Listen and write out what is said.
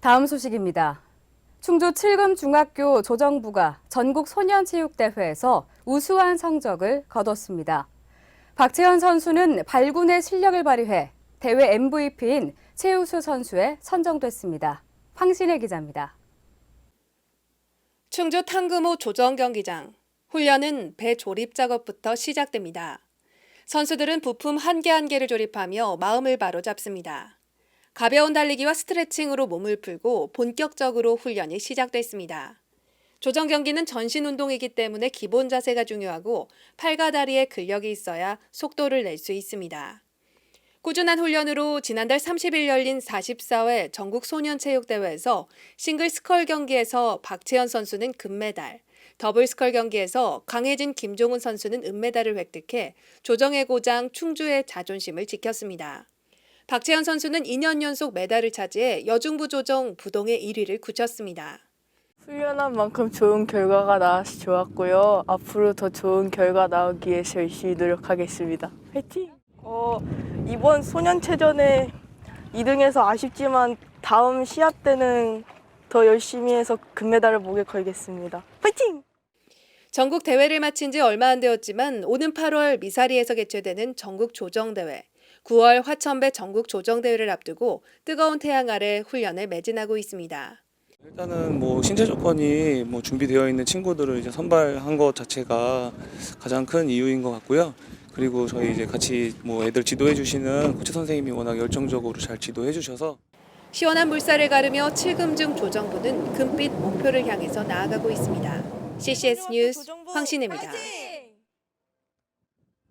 다음 소식입니다. 충주 칠금 중학교 조정부가 전국 소년체육대회에서 우수한 성적을 거뒀습니다. 박채현 선수는 발군의 실력을 발휘해 대회 MVP인 최우수 선수에 선정됐습니다. 황신혜 기자입니다. 충주 탕금호 조정 경기장. 훈련은 배 조립 작업부터 시작됩니다. 선수들은 부품 한 개 한 개를 조립하며 마음을 바로잡습니다. 가벼운 달리기와 스트레칭으로 몸을 풀고 본격적으로 훈련이 시작됐습니다. 조정 경기는 전신 운동이기 때문에 기본 자세가 중요하고 팔과 다리에 근력이 있어야 속도를 낼 수 있습니다. 꾸준한 훈련으로 지난달 30일 열린 44회 전국 소년체육대회에서 싱글 스컬 경기에서 박채연 선수는 금메달, 더블 스컬 경기에서 강혜진 김종훈 선수는 은메달을 획득해 조정의 고장 충주의 자존심을 지켰습니다. 박채연 선수는 2년 연속 메달을 차지해 여중부 조정 부동의 1위를 굳혔습니다. 훈련한 만큼 좋은 결과가 나와서 좋았고요. 앞으로 더 좋은 결과 나오기 위해서 열심히 노력하겠습니다. 화이팅! 어, 이번 소년체전에 2등해서 아쉽지만 다음 시합 때는 더 열심히 해서 금메달을 목에 걸겠습니다. 화이팅! 전국 대회를 마친 지 얼마 안 되었지만 오는 8월 미사리에서 개최되는 전국 조정대회, 9월 화천배 전국 조정대회를 앞두고 뜨거운 태양 아래 훈련을 매진하고 있습니다. 일단은 뭐 신체 조건이 뭐 준비되어 있는 친구들을 이제 선발한 것 자체가 가장 큰 이유인 것 같고요. 그리고 저희 이제 같이 뭐 애들 지도해 주시는 코치 선생님이 워낙 열정적으로 잘 지도해 주셔서 시원한 물살을 가르며 칠금중 조정부는 금빛 목표를 향해서 나아가고 있습니다. CCS 뉴스 황신혜입니다.